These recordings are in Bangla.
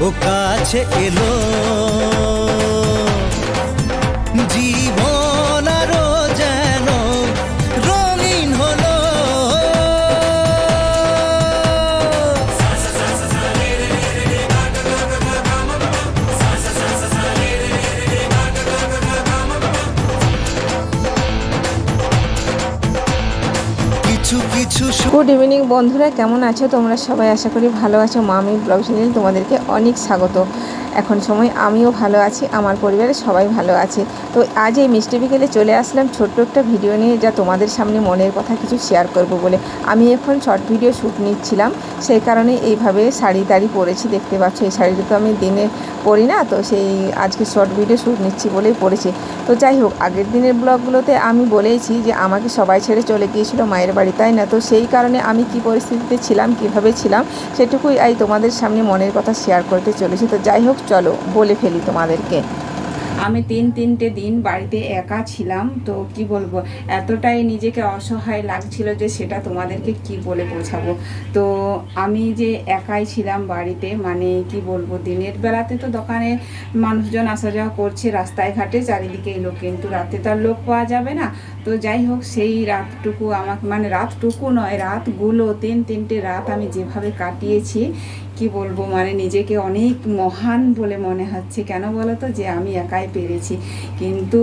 ও কাছে এলো। গুড ইভিনিং বন্ধুরা, কেমন আছো? তোমরা সবাই আশা করি ভালো আছো। মামি ব্লগ চ্যানেল তোমাদেরকে অনেক স্বাগত। এখন সময় আমিও ভালো আছি, আমার পরিবারের সবাই ভালো আছে। তো আজ এই মিষ্টি বিকেলে চলে আসলাম ছোট্ট একটা ভিডিও নিয়ে যা তোমাদের সামনে মনের কথা কিছু শেয়ার করব বলে। আমি এখন শর্ট ভিডিও শ্যুট নিচ্ছিলাম, সেই কারণে এইভাবে শাড়ি টাড়ি পরেছি, দেখতে পাচ্ছ। এই শাড়িটা তো আমি দিনে পরি না, তো সেই আজকে শর্ট ভিডিও শ্যুট নিচ্ছি বলেই পড়েছি তো যাই হোক, আগের দিনের ব্লগগুলোতে আমি বলেইছি যে আমাকে সবাই ছেড়ে চলে গিয়েছিল মায়ের বাড়ি, তাই না? তো সেই কারণে আমি কি পরিস্থিতিতে ছিলাম, কীভাবে ছিলাম, সেটুকুই আই তোমাদের সামনে মনের কথা শেয়ার করতে চলেছি। তো যাই হোক, চলো বলে ফেলি তোমাদেরকে। আমি তিন তিনটে দিন বাড়িতে একা ছিলাম, তো কি বলব? এতটাই নিজেকে অসহায় লাগছিল যে সেটা তোমাদেরকে কি বলে বোঝাবো? তো আমি যে একাই ছিলাম বাড়িতে মানে কি বলব, দিনের বেলাতে তো দোকানে মানুষজন আসা যাওয়া করছে রাস্তায় ঘাটে চারিদিকে লোক, কিন্তু রাতে তো আর লোক পাওয়া যাবে না। তো যাই হোক, সেই রাতটুকু আমাকে মানে রাতটুকু নয়, রাতগুলো, তিন তিনটে রাত আমি যেভাবে কাটিয়েছি কি বলব মানে নিজেকে অনেক মহান বলে মনে হচ্ছে। কেন বলো তো যে আমি একাই পেরেছি। কিন্তু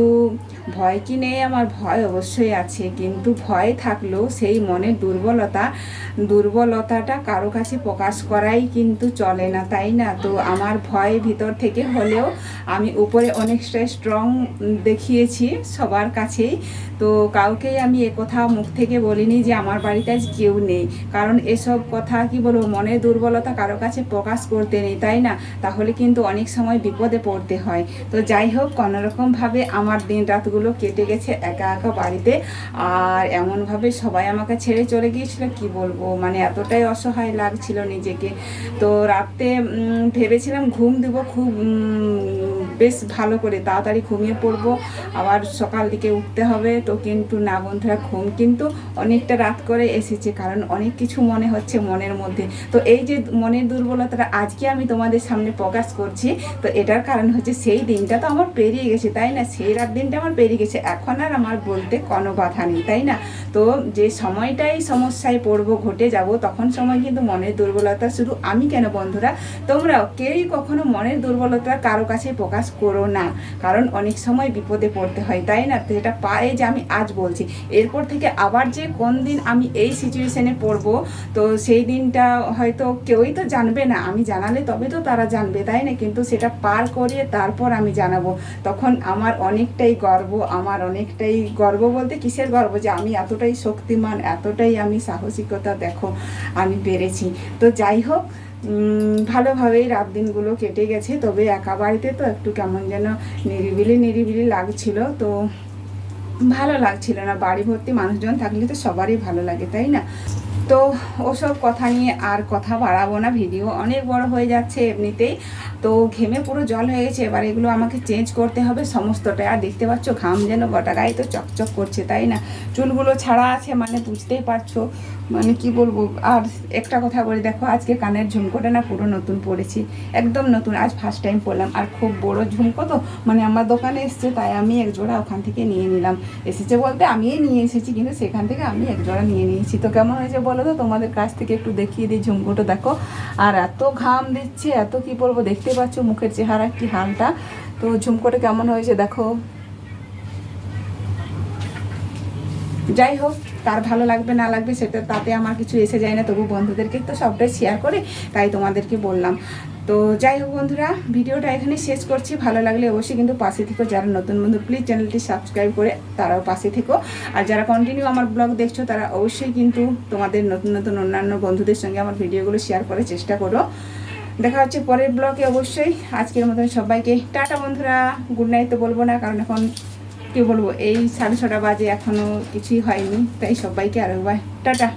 ভয় কি নেই? আমার ভয় অবশ্যই আছে। কিন্তু ভয় থাকলেও সেই মনের দুর্বলতা, দুর্বলতাটা কারও কাছে প্রকাশ করাই কিন্তু চলে না, তাই না? তো আমার ভয় ভিতর থেকে হলেও আমি উপরে অনেকটা স্ট্রং দেখিয়েছি সবার কাছেই। তো কাউকেই আমি কথা মুখ থেকে বলিনি যে আমার বাড়িতে আজ কেউ নেই। কারণ এসব কথা কি বলব? মনের দুর্বলতা কারও কাছে প্রকাশ করতে নেই, তাই না? তাহলে কিন্তু অনেক সময় বিপদে পড়তে হয়। তো যাই হোক, কোনোরকমভাবে আমার দিন রাতগুলো কেটে গেছে একা একা বাড়িতে। আর এমনভাবে সবাই আমাকে ছেড়ে চলে গিয়েছিল, কি বলব? মানে এতটাই অসহায় লাগছিল নিজেকে। তো রাতে ভেবেছিলাম ঘুম দিব খুব বেশ ভালো করে। তাড়াতাড়ি ঘুমিয়ে পড়ব। আবার সকাল দিকে উঠতে হবে। তো কিন্তু না বন্ধুরা, ঘুম কিন্তু অনেকটা রাত করে এসেছে। কারণ অনেক কিছু মনে হচ্ছে মনের মধ্যে। তো এই যে মনের দুর্বলতাটা আজকে আমি তোমাদের সামনে প্রকাশ করছি। তো এটার কারণ হচ্ছে সেই দিনটা তো আমার পেরিয়ে গেছে, তাই না? সেই রাত দিনটা আমার পেরিয়ে গেছে। এখন আর আমার বলতে কোনো বাধা নেই, তাই না? তো যে সময়টাই সমস্যায় পড়ব, ঘটে যাব, তখন সময় কিন্তু মনের দুর্বলতা শুধু আমি কেন বন্ধুরা? তোমরাও কেউই কখনো মনের দুর্বলতা কারও কাছে প্রকাশ করো না। কারণ অনেক সময় বিপদে পড়তে হয়, তাই না? এটা পায়ে যে আমি আজ বলছি, এরপর থেকে আবার যে কোন দিন আমি এই সিচুয়েশনে পড়ব, তো সেই দিনটা হয়তো কেউই তো জানবে না, আমি জানালে তবে তো তারা জানবে, তাই না? কিন্তু সেটা পার করিয়ে তারপর আমি জানাব। তখন আমার অনেকটাই গর্ব, আমার অনেকটাই গর্ব বলতে কিসের গর্ব? যে আমি এতটাই শক্তিমান, এতটাই আমি সাহসিকতা, দেখো, আমি পেরেছি। তো যাই হোক ভালোভাবেই রাত দিনগুলো কেটে গেছে, তবে একা বাড়িতে তো একটু কেমন যেন নিরিবিলি নিরিবিলি লাগছিল। তো ভালো লাগছিল না, বাড়ি ভর্তি মানুষজন থাকলে তো সবারই ভালো লাগে, তাই না? তো ওসব কথা নিয়ে আর কথা বাড়াবো না, ভিডিও অনেক বড় হয়ে যাচ্ছে এমনিতেই। তো ঘেমে পুরো জল হয়ে গেছে, এবার এগুলো আমাকে চেঞ্জ করতে হবে সমস্তটা আর দেখতে পাচ্ছ ঘাম যেন গোটা গায়ে তো চকচক করছে, তাই না? চুলগুলো ছাড়া আছে মানে বুঝতেই পারছ। মানে কি বলব, আর একটা কথা বলি, দেখো আজকে কানের ঝুমকোটা না পুরো নতুন পরেছি একদম নতুন, আজ ফার্স্ট টাইম পরলাম আর খুব বড় ঝুমকো তো মানে আমার দোকানে এসছে, তাই আমি এক জোড়া ওখান থেকে নিয়ে নিলাম। এসেছে বলতে আমিই নিয়ে এসেছি, কিন্তু সেখান থেকে আমি এক জোড়া নিয়ে নিয়েছি। তো কেমন হয়েছে বলো তো, তোমাদের কাছ থেকে একটু দেখিয়ে দিই ঝুমকোটা, দেখো। আর এত ঘাম দিচ্ছে, এত কি বলব, দেখতে পাচ্ছ মুখের চেহারা কি হালটা। তো ঝুমকোটা কেমন হয়েছে, দেখো। যাই হোক কার ভালো লাগবে, না লাগবে, সেটা তাতে আমার কিছু এসে যায় না। তবু বন্ধুদেরকে তো সবটাই শেয়ার করে তাই তোমাদেরকে বললাম। তো যাই হোক বন্ধুরা, ভিডিওটা এখানে শেষ করছি। ভালো লাগলে অবশ্যই কিন্তু পাশে থেকো। যারা নতুন বন্ধু প্লিজ চ্যানেলটি সাবস্ক্রাইব করে তারাও পাশে থেকো। আর যারা কন্টিনিউ আমার ব্লগ দেখছ, তারা অবশ্যই কিন্তু তোমাদের নতুন নতুন অন্যান্য বন্ধুদের সঙ্গে আমার ভিডিওগুলো শেয়ার করার চেষ্টা করো। দেখা হচ্ছে পরের ব্লগে অবশ্যই। আজকের মতন সবাইকে টাটা বন্ধুরা। গুড নাইট তো বলব না, কারণ এখন কি বলব এই সাড়ে ছটা বাজে এখনও কিছুই হয়নি তাই সবাইকে আরেকবার টাটা।